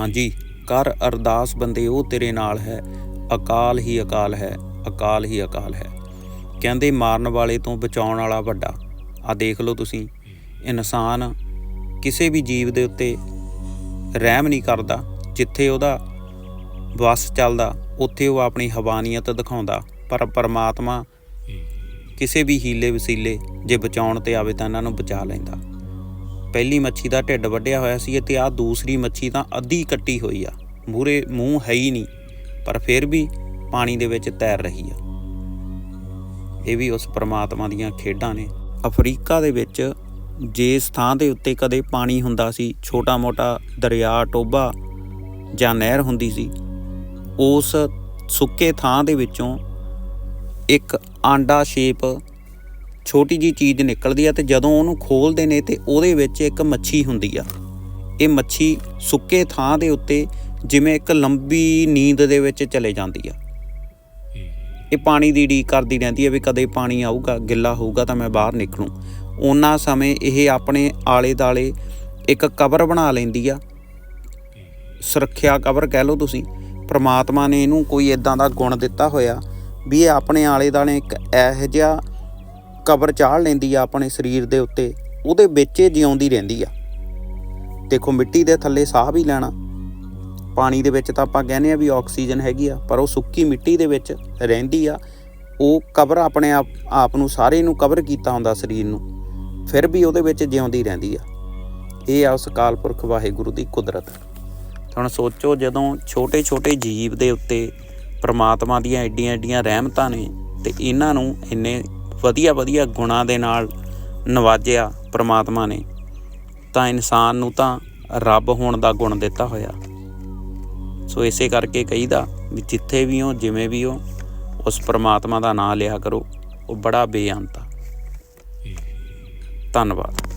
ਹਾਂਜੀ ਕਰ ਅਰਦਾਸ ਬੰਦੇ ਉਹ ਤੇਰੇ ਨਾਲ ਹੈ। ਅਕਾਲ ਹੀ ਅਕਾਲ ਹੈ ਅਕਾਲ ਹੀ ਅਕਾਲ ਹੈ। ਕਹਿੰਦੇ ਮਾਰਨ ਵਾਲੇ ਤੋਂ ਬਚਾਉਣ ਵਾਲਾ ਵੱਡਾ। ਆ ਦੇਖ ਲਓ ਤੁਸੀਂ ਇਨਸਾਨ ਕਿਸੇ ਵੀ ਜੀਵ ਦੇ ਉੱਤੇ ਰਹਿਮ ਨਹੀਂ ਕਰਦਾ। ਜਿੱਥੇ ਉਹਦਾ ਵਸ ਚੱਲਦਾ ਉੱਥੇ ਉਹ ਆਪਣੀ ਹਵਾਨੀਅਤ ਦਿਖਾਉਂਦਾ। ਪਰ ਪਰਮਾਤਮਾ ਕਿਸੇ ਵੀ ਹੀਲੇ ਵਸੀਲੇ ਜੇ ਬਚਾਉਣ ਤੇ ਆਵੇ ਤਾਂ ਇਹਨਾਂ ਨੂੰ ਬਚਾ ਲੈਂਦਾ। ਪਹਿਲੀ ਮੱਛੀ ਦਾ ਢਿੱਡ ਵੱਢਿਆ ਹੋਇਆ ਸੀ ਤੇ ਆ ਦੂਸਰੀ ਮੱਛੀ ਤਾਂ ਅੱਧੀ ਕੱਟੀ ਹੋਈ ਆ। ਮੂਰੇ ਮੂੰਹ ਹੈ ਹੀ ਨਹੀਂ, ਪਰ ਫਿਰ ਵੀ ਪਾਣੀ ਦੇ ਵਿੱਚ ਤੈਰ ਰਹੀ ਆ। ਇਹ ਵੀ ਉਸ ਪਰਮਾਤਮਾ ਦੀਆਂ ਖੇਡਾਂ ਨੇ। ਅਫਰੀਕਾ ਦੇ ਵਿੱਚ ਜਿਸ ਥਾਂ ਦੇ ਉੱਤੇ ਕਦੇ ਪਾਣੀ ਹੁੰਦਾ ਸੀ, ਛੋਟਾ-ਮੋਟਾ ਦਰਿਆ ਟੋਬਾ ਜਾਂ ਨਹਿਰ ਹੁੰਦੀ ਸੀ, ਉਸ ਸੁੱਕੇ ਥਾਂ ਦੇ ਵਿੱਚੋਂ ਇੱਕ ਆਂਡਾ ਸ਼ੇਪ ਛੋਟੀ ਜੀ ਚੀਜ਼ ਨਿਕਲਦੀ ਆ ਤੇ ਜਦੋਂ ਉਹਨੂੰ ਖੋਲਦੇ ਨੇ ਤੇ ਉਹਦੇ ਵਿੱਚ ਇੱਕ ਮੱਛੀ ਹੁੰਦੀ ਆ। ਇਹ ਮੱਛੀ ਸੁੱਕੇ ਥਾਂ ਦੇ ਉੱਤੇ ਜਿਵੇਂ ਇੱਕ ਲੰਬੀ ਨੀਂਦ ਦੇ ਵਿੱਚ ਚਲੇ ਜਾਂਦੀ ਆ। ਇਹ ਪਾਣੀ ਦੀ ਢੀਕ ਕਰਦੀ ਰਹਿੰਦੀ ਹੈ ਵੀ ਕਦੇ ਪਾਣੀ ਆਊਗਾ, ਗਿੱਲਾ ਹੋਊਗਾ ਤਾਂ ਮੈਂ ਬਾਹਰ ਨਿਕਲੂੰ। ਉਹਨਾਂ ਸਮੇਂ ਇਹ ਆਪਣੇ ਆਲੇ ਦਾਲੇ ਇੱਕ ਕਬਰ ਬਣਾ ਲੈਂਦੀ ਆ। ਸੁਰੱਖਿਆ ਕਬਰ ਕਹਿ ਲਓ ਤੁਸੀਂ। ਪ੍ਰਮਾਤਮਾ ਨੇ ਇਹਨੂੰ ਕੋਈ ਇਦਾਂ ਦਾ ਗੁਣ ਦਿੱਤਾ ਹੋਇਆ ਵੀ ਇਹ ਆਪਣੇ ਆਲੇ ਦਾਲੇ ਇੱਕ ਇਹੋ ਜਿਹਾ ਕਬਰ ਚਾੜ ਲੈਂਦੀ ਆ ਆਪਣੇ ਸਰੀਰ ਦੇ ਉੱਤੇ, ਉਹਦੇ ਵਿੱਚ ਇਹ ਜਿਉਂਦੀ ਰਹਿੰਦੀ ਆ। ਦੇਖੋ, ਮਿੱਟੀ ਦੇ ਥੱਲੇ ਸਾਹ ਵੀ ਲੈਣਾ। ਪਾਣੀ ਦੇ ਵਿੱਚ ਤਾਂ ਆਪਾਂ ਕਹਿੰਦੇ ਆ ਵੀ ਆਕਸੀਜਨ ਹੈਗੀ ਆ, ਪਰ ਉਹ ਸੁੱਕੀ ਮਿੱਟੀ ਦੇ ਵਿੱਚ ਰਹਿੰਦੀ ਆ। ਉਹ ਕਬਰ ਆਪਣੇ ਆਪ ਆਪ ਨੂੰ ਸਾਰੇ ਨੂੰ ਕਵਰ ਕੀਤਾ ਹੁੰਦਾ ਸਰੀਰ ਨੂੰ, ਫਿਰ ਵੀ ਉਹਦੇ ਵਿੱਚ ਜਿਉਂਦੀ ਰਹਿੰਦੀ ਆ। ਇਹ ਆ ਉਸ ਕਾਲ ਪੁਰਖ ਵਾਹਿਗੁਰੂ ਦੀ ਕੁਦਰਤ। ਹੁਣ ਸੋਚੋ, ਜਦੋਂ ਛੋਟੇ ਛੋਟੇ ਜੀਵ ਦੇ ਉੱਤੇ ਪ੍ਰਮਾਤਮਾ ਦੀਆਂ ਐਡੀਆਂ ਐਡੀਆਂ ਰਹਿਮਤਾਂ ਨੇ, ਤੇ ਇਹਨਾਂ ਨੂੰ ਇੰਨੇ ਵਧੀਆ ਵਧੀਆ ਗੁਣਾਂ ਦੇ ਨਾਲ ਨਵਾਜਿਆ ਪ੍ਰਮਾਤਮਾ ਨੇ ਤਾਂ ਇਨਸਾਨ ਨੂੰ ਤਾਂ ਰੱਬ ਹੋਣ ਦਾ ਗੁਣ ਦਿੱਤਾ ਹੋਇਆ। ਸੋ ਇਸੇ ਕਰਕੇ ਕਹੀਦਾ ਵੀ ਜਿੱਥੇ ਵੀ ਹੋ ਜਿਵੇਂ ਵੀ ਹੋ ਉਸ ਪ੍ਰਮਾਤਮਾ ਦਾ ਨਾਮ ਲਿਆ ਕਰੋ ਉਹ ਬੜਾ ਬੇਅੰਤ ਆ। ਧੰਨਵਾਦ।